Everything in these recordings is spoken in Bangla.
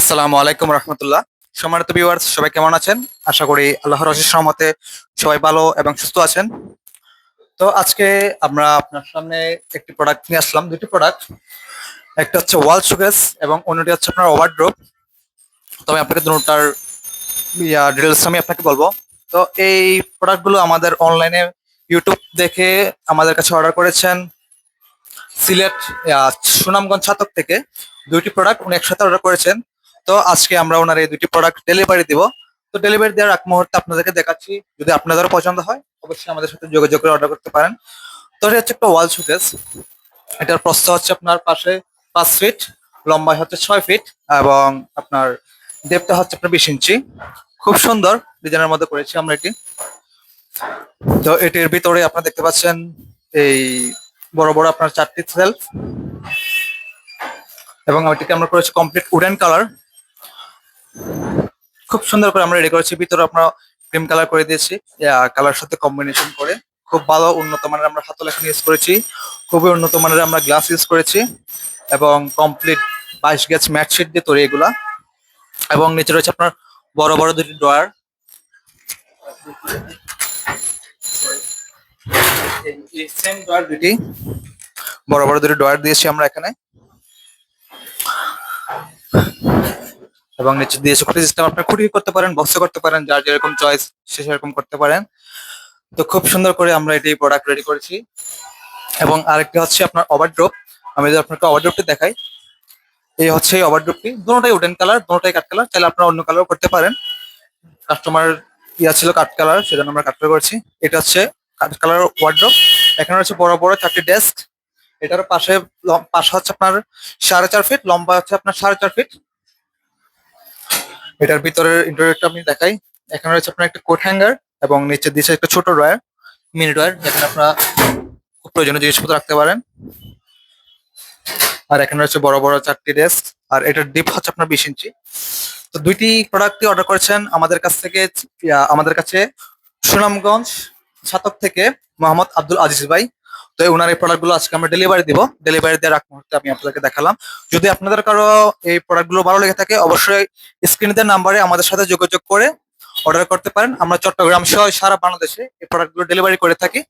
আসসালামু আলাইকুম রহমতুল্লাহ। সম্মানিত ভিউয়ার্স সবাই কেমন আছেন? আশা করি আল্লাহর অশেষ রহমতে সবাই ভালো এবং সুস্থ আছেন। তো আজকে আমরা আপনার সামনে একটি প্রোডাক্ট নিয়ে আসলাম, দুটি প্রোডাক্ট একটা হচ্ছে ওয়াল শোকেস এবং অন্যটি হচ্ছে আপনার ওভারড্রপ তবে আপনাকে দুটার ডিটেলস আমি আপনাকে বলব। তো এই প্রোডাক্টগুলো আমাদের অনলাইনে ইউটিউব দেখে আমাদের কাছে অর্ডার করেছেন সিলেট সুনামগঞ্জ ছাতক থেকে। দুইটি প্রোডাক্ট উনি একসাথে অর্ডার করেছেন। তো আজকে আমরা ওনার এই দুটি প্রোডাক্ট ডেলিভারি দিব। তো ডেলিভারি দেওয়ার এক মুহূর্তে আপনাদেরকে দেখাচ্ছি, যদি আপনাদেরও পছন্দ হয়, অবশ্যই আমাদের সাথে যোগাযোগ করে অর্ডার করতে পারেন। তো এটা হচ্ছে একটা ওয়াল শোকেস এটার প্রস্থ হচ্ছে আপনার পাশে পাঁচ ফিট লম্বায় হচ্ছে ছয় ফিট এবং আপনার ডেপটা হচ্ছে আপনার বিশ ইঞ্চি। খুব সুন্দর ডিজাইনের মধ্যে করেছি আমরা এটি। তো এটির ভিতরে আপনারা দেখতে পাচ্ছেন এই বড় বড় আপনার চারটি সেলফ এবং এটিকে আমরা করেছি কমপ্লিট উডেন কালার খুব সুন্দর করে আমরা রেডি করেছি। ভিতরে আমরা ক্রিম কালার করে দিয়েছি। কালার সাথে কম্বিনেশন করে। খুব ভালো উন্নত মানের আমরা হাতল এখন ইউজ করেছি। খুবই উন্নত মানের আমরা গ্লাস ইউজ করেছি। এবং কমপ্লিট বাইশ গ্যাস ম্যাট শিট দিয়ে তৈরি এগুলা। এবং নিচে রয়েছে আপনার বড় বড় দুটি ড্রয়ার বড় বড় দুটি ড্রয়ার দিয়েছি আমরা এখানে। এবং নিচে দিয়ে খুঁটি সিস্টেম আপনার খুঁটি করতে পারেন, বক্সে করতে পারেন, যার যেরকম চয়েস সে সেরকম করতে পারেন। তো খুব সুন্দর করে আমরা এটি প্রোডাক্ট রেডি করেছি। এবং আরেকটি হচ্ছে আপনার ওভারড্রপ আমি যদি আপনাকে ওভারড্রপটি দেখাই, এই হচ্ছে এই ওভারড্রপটি দুটোটাই উডেন কালার দুটোটাই কাট কালার চাইলে আপনারা অন্য কালারও করতে পারেন। কাস্টমার ইয়া ছিল কাট কালার সেজন্য আমরা কাট কালার করেছি। এটা হচ্ছে কাট কালার ওয়ার্ড্রপ এখানে হচ্ছে বড় বড় চারটি ডেস্ক এটার পাশে পাশে হচ্ছে আপনার সাড়ে চার ফিট লম্বা হচ্ছে আপনার সাড়ে চার ফিট এটার ভিতরের ইন্টারভিউটা আমি দেখাই। এখানে রয়েছে আপনার একটা কোট হ্যাঙ্গার এবং নিচে দিচ্ছে একটা ছোট ড্রয়ার মিনি ড্রয়ার যেখানে আপনারা খুব প্রয়োজনীয় জিনিসপত্র রাখতে পারেন। আর এখানে রয়েছে বড় বড় চারটি ডেস্ক আর এটার ডিপ হচ্ছে আপনার বিশ ইঞ্চি। তো দুইটি প্রোডাক্টই অর্ডার করেছেন আমাদের কাছ থেকে আমাদের কাছে সুনামগঞ্জ ছাতক থেকে মোহাম্মদ আব্দুল আজিজ ভাই। তো ওনার এই প্রোডাক্টগুলো আজকে আমরা ডেলিভারি দিব। ডেলিভারি দেওয়ার আগ মুহূর্তে আমি আপনাদেরকে দেখালাম। যদি আপনাদের কারও এই প্রোডাক্টগুলো ভালো লেগে থাকে, অবশ্যই স্ক্রিনের নাম্বারে আমাদের সাথে যোগাযোগ করে অর্ডার করতে পারেন। আমরা চট্টগ্রাম সহ সারা বাংলাদেশে এই প্রোডাক্টগুলো ডেলিভারি করে থাকি।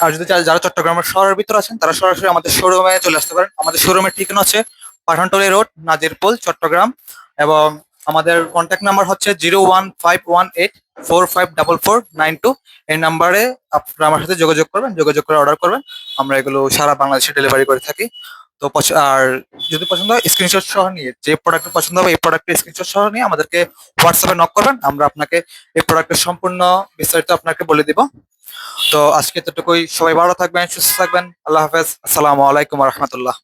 আর- যদি যারা চট্টগ্রামের শহরের ভিতরে আছেন, তারা সরাসরি আমাদের শোরুমে চলে আসতে পারেন। আমাদের শোরুমের ঠিকানা আছে, পাঠানটলি রোড, নাজিরপুল, চট্টগ্রাম এবং আমাদের কন্ট্যাক্ট নাম্বার হচ্ছে zero one five one eight four five double four nine two এই নাম্বারে আপনারা আমার সাথে যোগাযোগ করবেন, যোগাযোগ করে অর্ডার করবেন। আমরা এগুলো সারা বাংলাদেশে ডেলিভারি করে থাকি। তো আর যদি পছন্দ হয় স্ক্রিনশট সহ নিয়ে, যে প্রোডাক্ট পছন্দ হবে, এই প্রোডাক্টের স্ক্রিনশট সহ নিয়ে আমাদেরকে হোয়াটসঅ্যাপে নক করবেন। আমরা আপনাকে এই প্রোডাক্টের সম্পূর্ণ বিস্তারিত আপনাকে বলে দিব। তো আজকে এতটুকুই। সবাই ভালো থাকবেন, সুস্থ থাকবেন। আল্লাহ হাফেজ। আসসালামু আলাইকুম রহমতুল্লাহ।